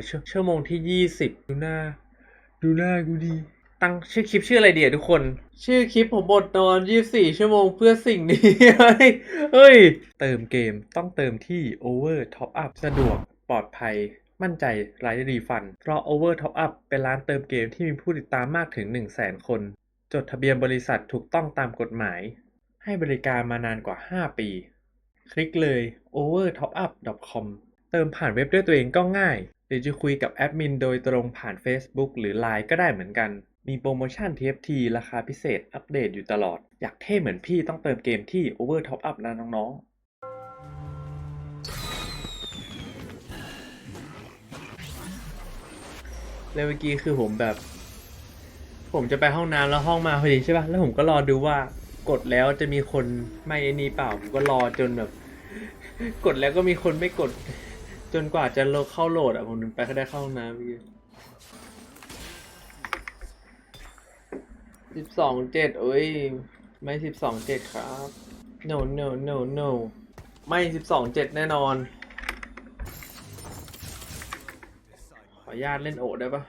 แล้วชั่วชั่วโมงที่ยี่สิบดูหน้า ดูหน้ากูดี ตั้งชื่อคลิปชื่ออะไรเดียทุกคน ชื่อคลิปผมบทนอน24ชั่วโมงเพื่อสิ่งนี้เฮ้ยเฮ้ย เติมเกมต้องเติมที่ Over Top Up สะดวกปลอดภัยมั่นใจไร้รีฟัน เพราะ Over Top Up เป็นร้านเติมเกมที่มีผู้ติดตามมากถึง 100,000 คน จดทะเบียนบริษัทถูกต้องตามกฎหมาย ให้บริการมานานกว่า 5 ปี คลิกเลย overtopup.com เติมผ่านเว็บด้วยตัวเองก็ง่าย หรือจะคุยกับแอดมินโดยตรงผ่าน Facebook หรือ Line ก็ได้เหมือนกัน มีโปรโมชั่น TFT ราคาพิเศษอัปเดตอยู่ตลอด อยากเท่เหมือนพี่ต้องเติมเกมที่ Overtopup นะน้องๆแล้วเมื่อกี้คือผมแบบ ผมจะไปห้องน้ำแล้วห้องมาพอดีใช่ป่ะ แล้วผมก็รอดูว่ากดแล้วจะมีคนไม่ไอ้นี่เปล่า ผมก็รอจนแบบ กดแล้วก็มีคนไม่กด จนกว่าจะโลดเข้าโหลดอะผมถึงไปก็ได้เข้าห้องน้ำเมื่สิบสองเจ็ดเอ้ย ไม่สิบสองเจ็ดครับ no no no no ไม่สิบสองเจ็ดแน่นอน ขออนุญาตเล่นโอได้ปะ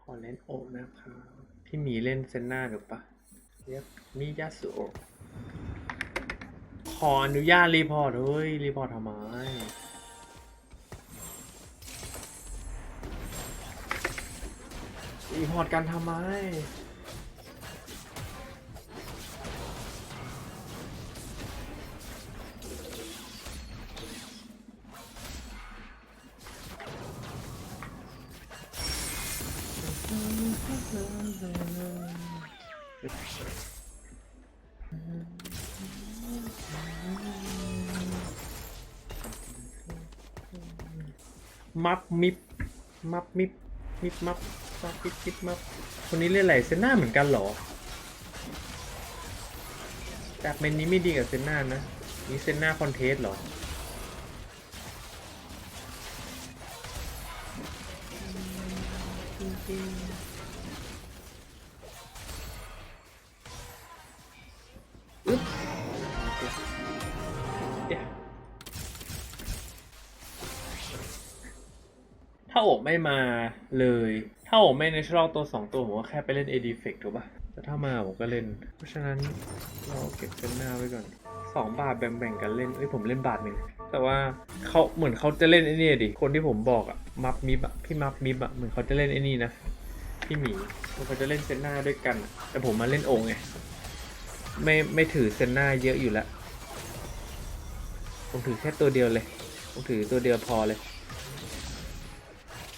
ขอเล่นโอนะครับพี่หมีเล่นเซนนาหรือปะเรียกมิยาสุโอขออนุญาตรีพอร์ตเฮ้ยรีพอร์ตทำไม รีพอร์ตกันทำไม มับมิบ มับมิบ มิบมับ มับมิบมิบมับคนนี้เล่นอะไรเซนน่าเหมือนกันเหรอจากเมนนี้ไม่ดีกับเซนน่านะนี่เซนน่าคอนเทสเหรอถ้าโอบไม่มาเลย ถ้าโอบไม่ในชลตัวสองตัว ผมก็แค่ไปเล่น AD Effect ถูกปะแต่ถ้ามาผมก็เล่น เพราะฉะนั้นเราเก็บเส้นหน้าไว้ก่อนสองบาทแบ่งๆกันเล่น เอ้ยผมเล่นบาทหนึ่ง แต่ว่าเขาเหมือนเขาจะเล่นไอ้นี่ดิ คนที่ผมบอกอะมัฟมิบอะพี่มัฟมิบอะเหมือนเขาจะเล่นไอ้นี่นะ พี่หมีเขาจะเล่นเซนหน้าด้วยกัน แต่ผมมาเล่นโองไง ไม่ไม่ถือเซนหน้าเยอะอยู่แล้ว ผมถือแค่ตัวเดียวเลย ผมถือตัวเดียวพอเลย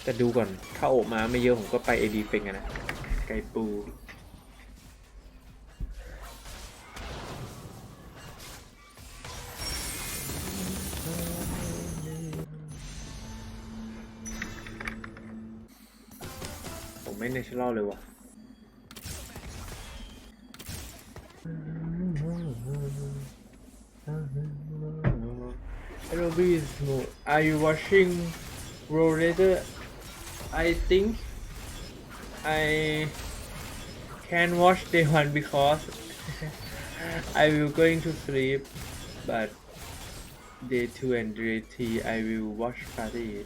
แต่ดูก่อน ถ้าโอบมาไม่เยอะผมก็ไปเอดีเป็นกันนะ ไก่ปูผมไม่เนเชอรัลเลยว่ะ Hello, Bismo. Are you watching Rollator? I think I can watch day one because I will going to sleep, but day two and day three I will watch party.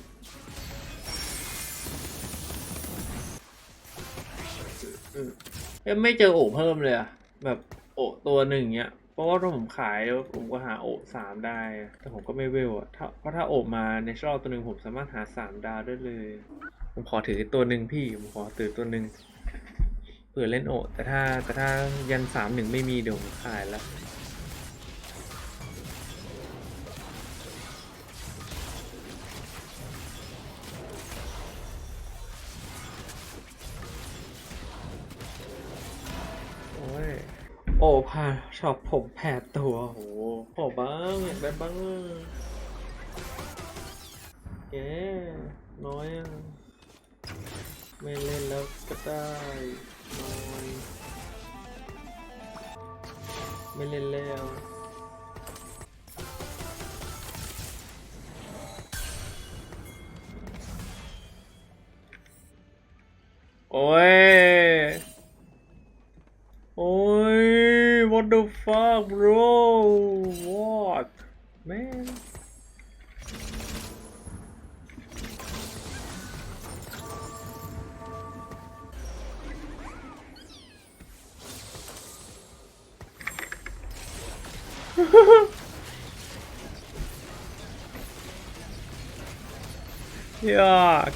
เอ้ยไม่เจอโอเพิ่มเลยอะแบบโอตัวหนึ่งเนี้ยเพราะว่าถ้าผมขายแล้วผมก็หาโอสามได้ แต่ผมก็ไม่เวลอะเพราะถ้าโอมาในชอลตัวหนึ่งผมสามารถหาสามดาวได้เลย ผมขอถือตัวหนึ่งพี่ ผมขอถือตัวหนึ่งเผื่อเล่นโอแต่ถ้าแต่ถ้ายันสามหนึ่งไม่มีเดี๋ยวผมขายแล้วโอ้ยโอ้พาช็อปผมแผดตัวโหขอบ้างอยากได้บ้างแกน้อยอะ ไม่เล่นแล้วก็ได้นอยไม่เล่นแล้วโอ้ย โอ้ย what the fuck bro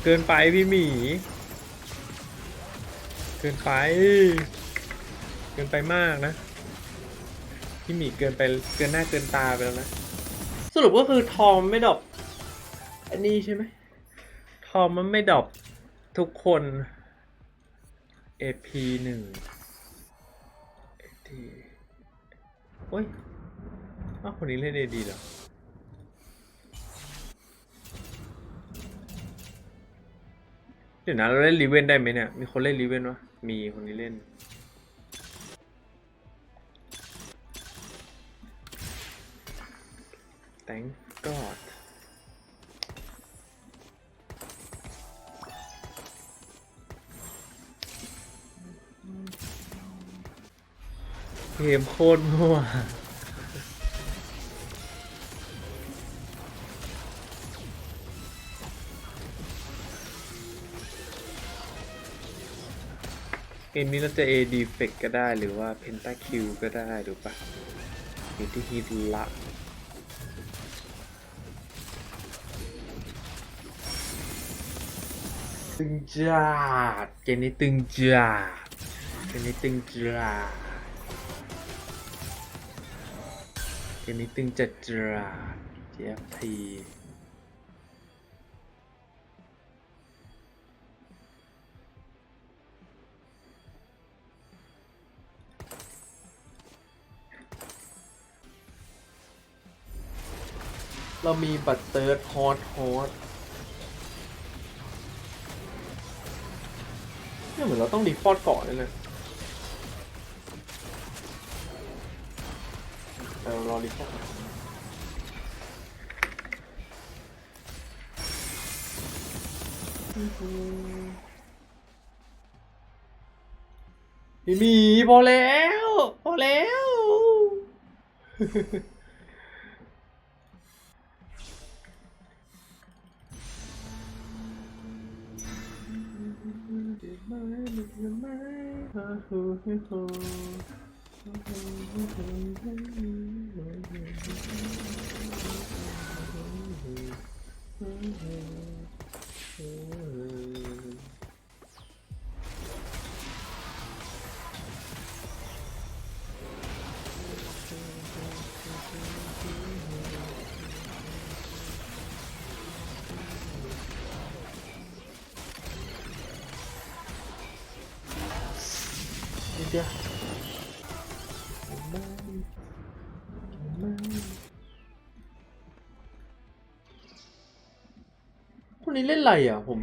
เกินไปพี่หมี เกินไป เกินไปมากนะ พี่หมีเกินไปเกินหน้าเกินตาไปแล้วนะ สรุปก็คือทอมไม่ดอปอันนี้ใช่ไหมทอมมันไม่ดอปทุกคน AP หนึ่ง AD โอ้ยอ้าวคนนี้เล่น AD เหรอ เดี๋ยวนะเราเล่นรีเวนได้ไหมเนี่ย มีคนเล่นรีเวนวะมีคนนี้เล่น thank god เกมโคตรมั่ว มนี้เราจะ AD Fect ก็ได้หรือว่า Pentakill ก็ได้ดูปะอยู่ที่ฮิตละตึงจัดเกมนี้ตึงจัดเกมนี้ตึงจัดเกมนี้ตึงจัดจัด GFT เรามีบัตรเติร์ดฮอตฮอตเนี่ยเหมือนเราต้องดีฟอลต์ก่อนเลยนะเรารอดีฟอลต์ก่อนมีมีพอแล้ว พอแล้ว Mm-hmm. นิดเดียวคนนี้เล่นอะไรอะ ผม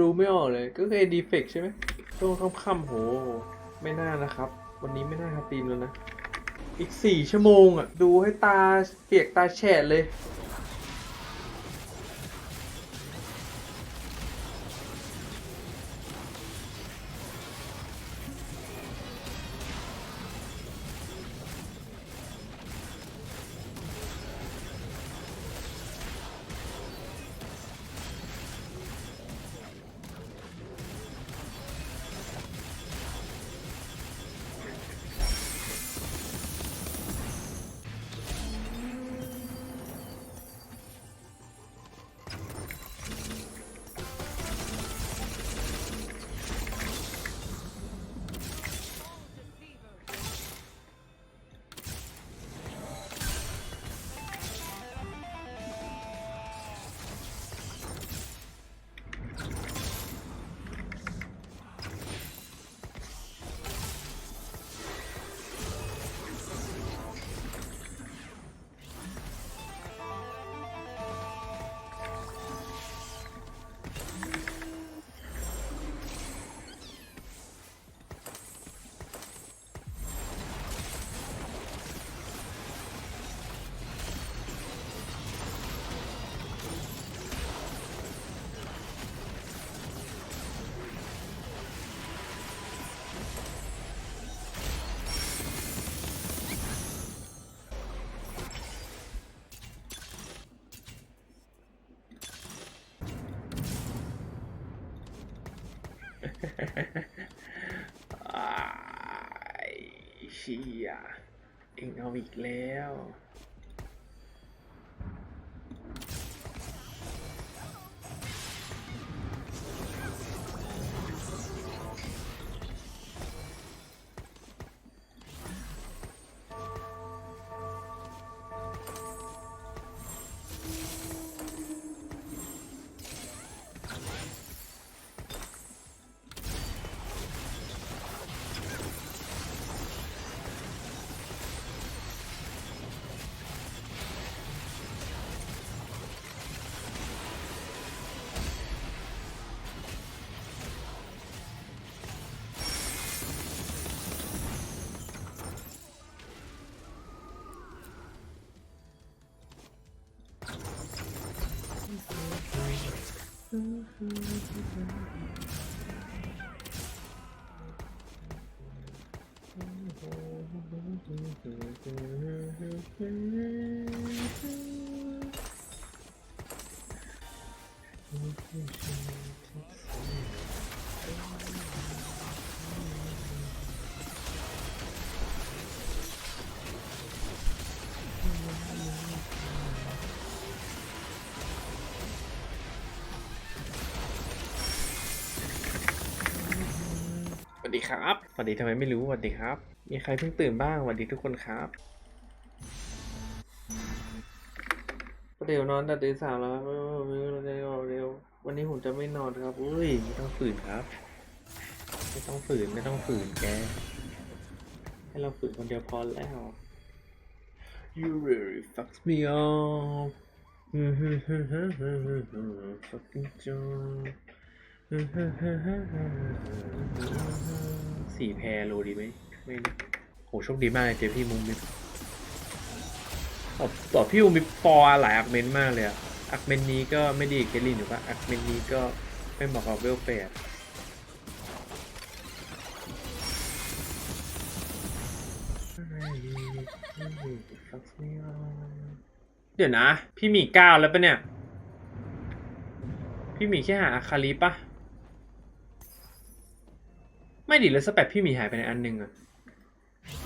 ดูไม่ออกเลย ก็คือดีเฟกใช่ไหมช่วงค่ำๆโห ไม่น่านะครับ วันนี้ไม่น่าครับตีมแล้วนะ อีกสี่ชั่วโมงอะ ดูให้ตาเปียกตาแฉะเลย ไอ้เชี่ยเองเอาอีกแล้ว どうして？ ครับสวัสดีทำไมไม่รู้สวัสดีครับ มีใครเพิ่งตื่นบ้างสวัสดีทุกคนครับเดี๋ยวนอนแต่ตีสามแล้วเร็วเร็วเร็ววันนี้ผมจะไม่นอนครับอุ้ยไม่ต้องฝืนครับ ไม่ต้องฝืนไม่ต้องฝืนแกให้เราฝืนคนเดียวพอแล้ว You really fucks me up fucking job สี่แพรโลดีไหมไม่โหโชคดีมากเลยเจอพี่มุมมิบตอบอพี่มุมมิบฟอหลายอักเมนมากเลยอะอักเมนนี้ก็ไม่ดีเคลลินอยู่ปะอักเมนนี้ก็ไม่เหมาะกับเวลเฟร์เดี๋ยวนะ พี่มีเก้าแล้วปะเนี่ย พี่หมีแค่หาอาคาลิปะ ไม่ดิแล้วสแปดพี่หมีหายไปในอันหนึ่งอะ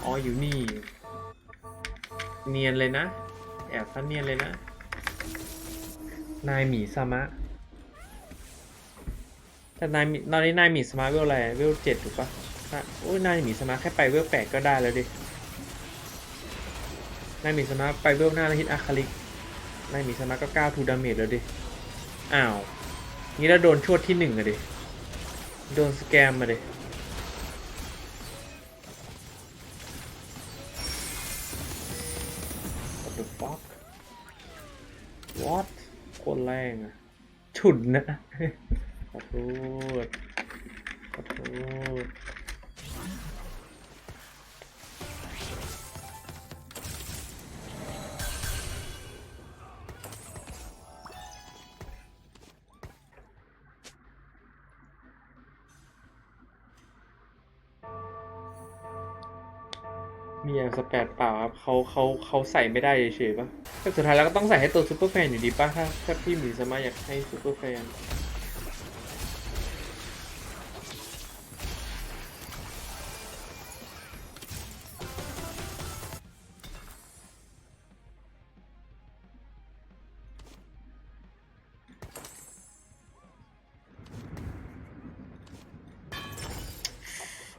อ๋ออยู่นี่ เนียนเลยนะ แอบซันเนียนเลยนะ นายหมีสมะ แต่นายตอนนี้นายหมีสมาเวลอะไรเวลเจ็ดถูกปะโอ้ยนายหมีสมาแค่ไปเวลแปดก็ได้แล้วดิ นายหมีสมาไปเวลหน้าแล้วฮิตอาคาลิก นายหมีสมาก็ก้าวทูดาเมจแล้วดิ อ้าวงี้เราโดนชวดที่หนึ่งอะดิ โดนสแกมมาดิ ฉุนนะขอโทษขอโทษ มีอย่างสแปดเปล่าครับเขาเขาเขาใส่ไม่ได้เฉยๆปะแต่สุดท้ายแล้วก็ต้องใส่ให้ตัวซูเปอร์แฟนอยู่ดีปะถ้าถ้าพี่หมีสามารถอยากให้ซูเปอร์แฟน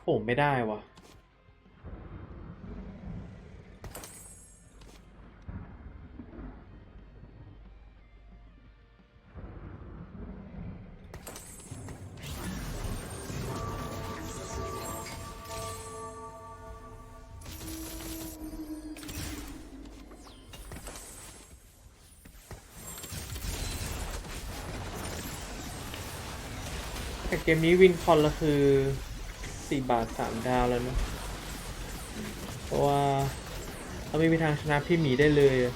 โอ้ไม่ได้วะ แต่เกมนี้วินคอนละคือสี่บาทสามดาวแล้วนะ เพราะว่าเราไม่มีทางชนะพี่หมีได้เลยอะ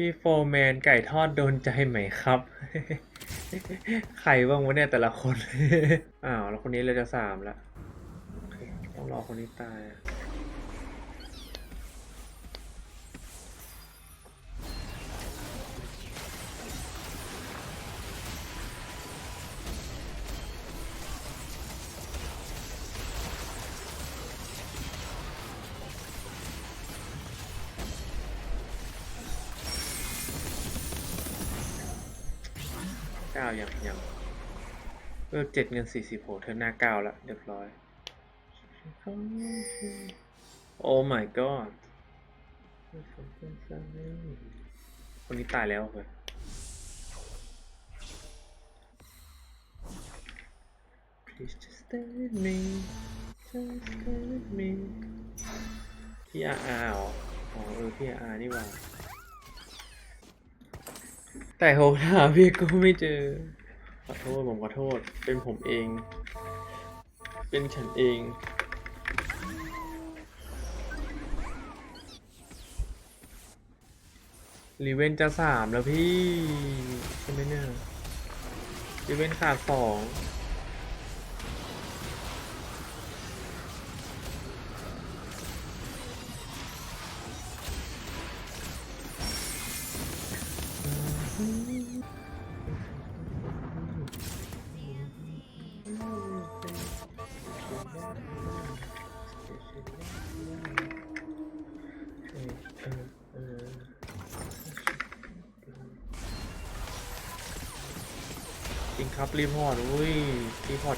พี่โฟร์แมนไก่ทอดโดนใจไหมครับ ใครบ้างวะเนี่ยแต่ละคน อ้าว แล้วคนนี้เลยจะสามละ ต้องรอคนนี้ตายอะ เก้ายังยังเออเจ็ดเงินสี่สิบโหเธอหน้าเก้าล้วเรียบร้อย โอ้ my god คนนี้ตายแล้วเว้ยพี่อาอาเหรออ๋อเออพี่อาอานี่ว่า แต่โหหาพี่ก็ไม่เจอ ขอโทษผมขอโทษ เป็นผมเอง เป็นฉันเองรีเวนจะสามแล้วพี่ ใช่ไหมเนี่ยรีเวนขาดสอง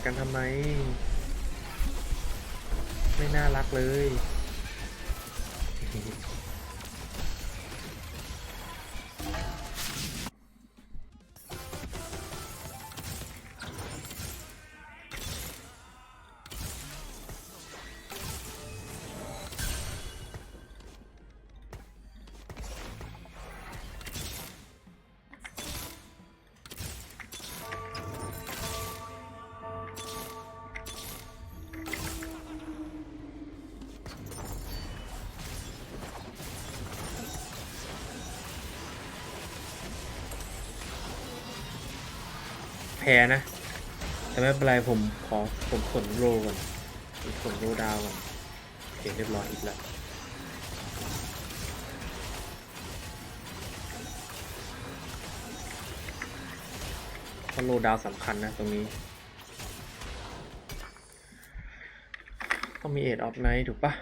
กันทำไม ไม่น่ารักเลย พ้นะ แต่ไม่เป็นไรผมขอผมขนโลก่อนผมขนโลดาวก่อนโอเคเรียบร้อยอีกแล้วเพราะโลดาวสำคัญนะตรงนี้ ต้องมีเอ็ดออฟไนท์ถูกปะ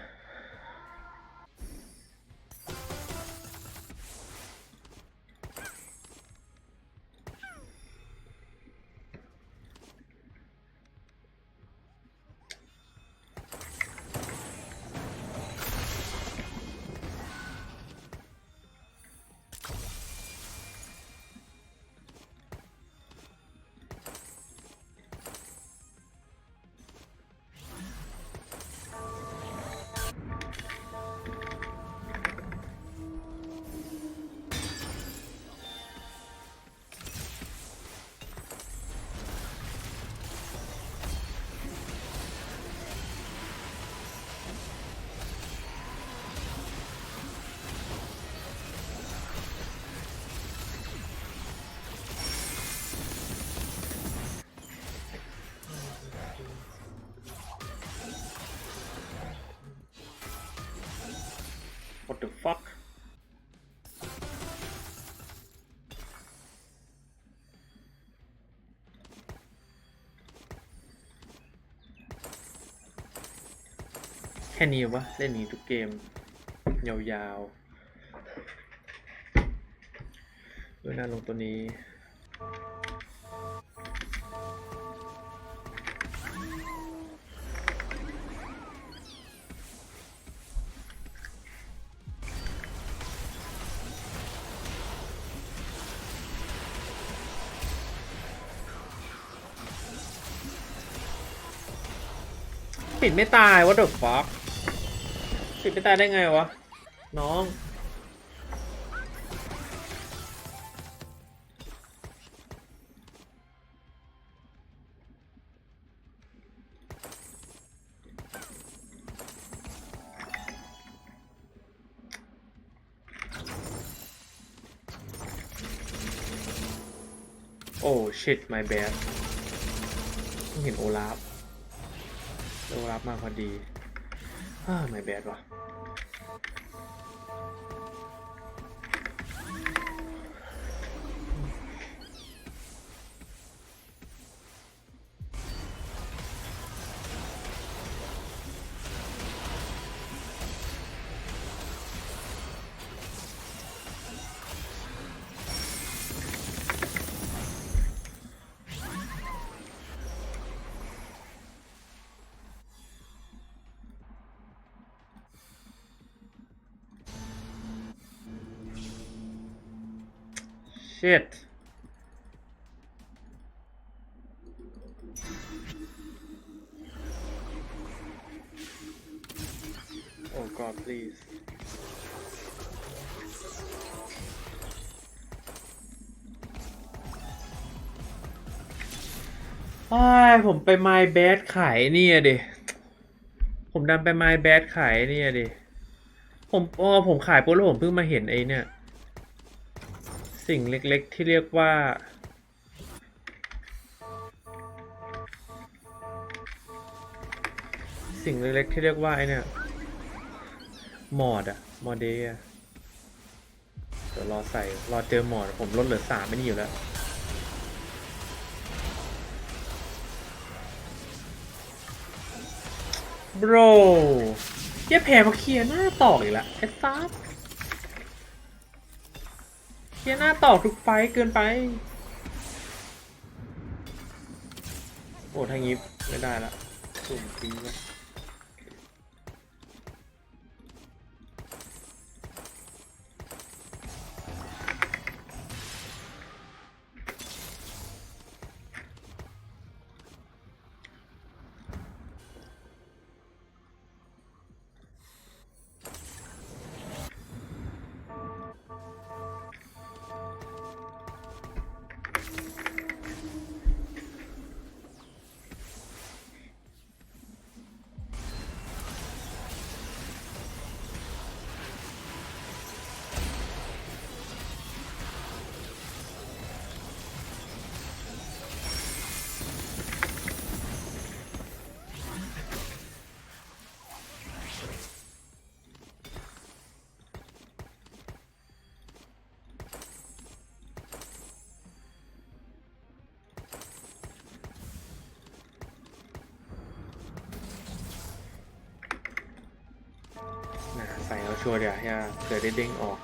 What the fuck แค่นี้วะ เล่นนี้ทุกเกม ยาวๆด้วยหน้าลงตัวนี้ ปิดไม่ตายวะเดอะฟ็อกปิดไม่ตายได้ไงวะ น้องโอ้ shit my bad เห็นโอลาฟ โอลาฟมาพอดีอ่าไม่แบดวะ shit oh god please อ้ายผมไป My Bad ขายเนี่ยดิ ผมดันไป My Bad ขายเนี่ยดิ ผมอ๋อผมขายปุ๊บแล้วผมเพิ่งมาเห็นไอ้เนี่ย สิ่งเล็กๆที่เรียกว่า สิ่งเล็กๆที่เรียกว่าไอ้เนี่ยมอดอะมอดเดย์อะเดี๋ยวรอใส่รอเจอหมอดผมลดเหลือสามไม่นี่อยู่แล้วบรเหี้ย่แพ้มาเคลียร์หน้าตอกอีกแล้วไอ้ซับ เคลียหน้าต่อทุกไฟเกินไป โอ้ทางนี้ไม่ได้ละสุ่มทิ้งไปน ชัวร์เดี๋ยวเผื่อได้เด้งออก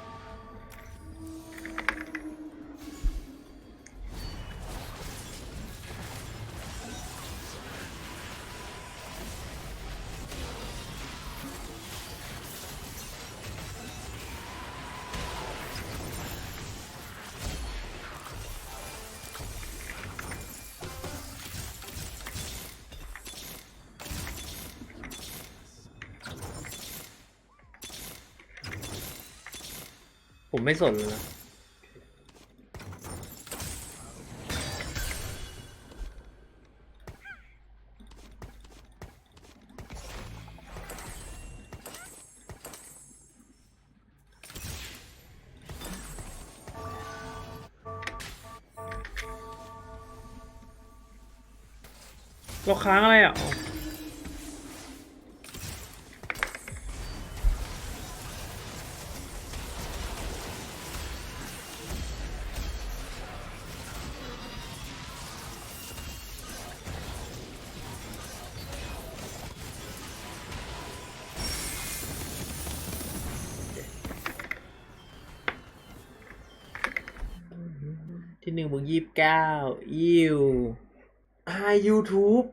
ผมไม่สนเลยนะเราค้างอะไรอะ ที่หนึ่งบวกยี่สิบเก้ายิวอ่า YouTube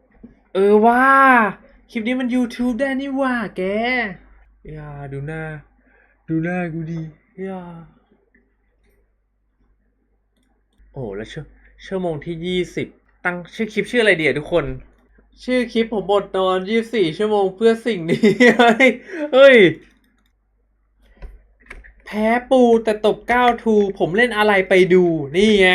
เออว่า คลิปนี้มัน YouTube ได้นี่ว่าแกอย่าดูหน้า ดูหน้ากูดีอย่าโอ้แล้วชั่วชั่วโมงที่ยี่สิบตั้งชื่อคลิปชื่ออะไรเดียทุกคน ชื่อคลิปผมบทนอนยี่สี่ชั่วโมงเพื่อสิ่งนี้ เฮ้ยเฮ้ยแพ้ปูแต่ตบก้าวทู ผมเล่นอะไรไปดู นี่ไง